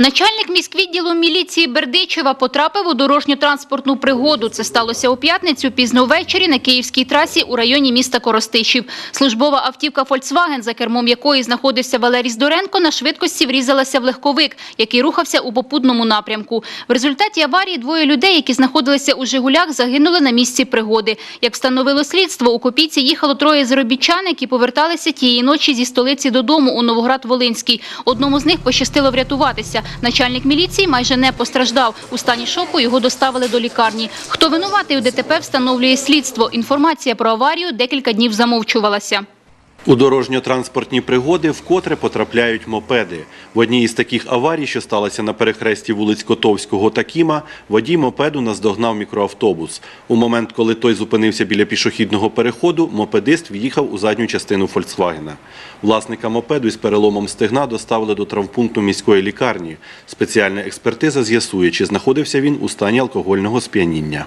Начальник міськвідділу міліції Бердичева потрапив у дорожньо-транспортну пригоду. Це сталося у п'ятницю пізно ввечері на київській трасі у районі міста Коростишів. Службова автівка «Фольксваген», за кермом якої знаходився Валерій Здоренко, на швидкості врізалася в легковик, який рухався у попутному напрямку. В результаті аварії двоє людей, які знаходилися у «Жигулях», загинули на місці пригоди. Як встановило слідство, у Копійці їхало троє заробітчан, які поверталися тієї ночі зі столиці додому у Новоград-Волинський. Одному з них пощастило врятуватися. Начальник міліції майже не постраждав. У стані шоку його доставили до лікарні. Хто винуватий у ДТП, встановлює слідство. Інформація про аварію декілька днів замовчувалася. У дорожньо-транспортні пригоди вкотре потрапляють мопеди. В одній із таких аварій, що сталося на перехресті вулиць Котовського та Кіма, водій мопеду наздогнав мікроавтобус. У момент, коли той зупинився біля пішохідного переходу, мопедист в'їхав у задню частину «Фольксвагена». Власника мопеду із переломом стегна доставили до травмпункту міської лікарні. Спеціальна експертиза з'ясує, чи знаходився він у стані алкогольного сп'яніння.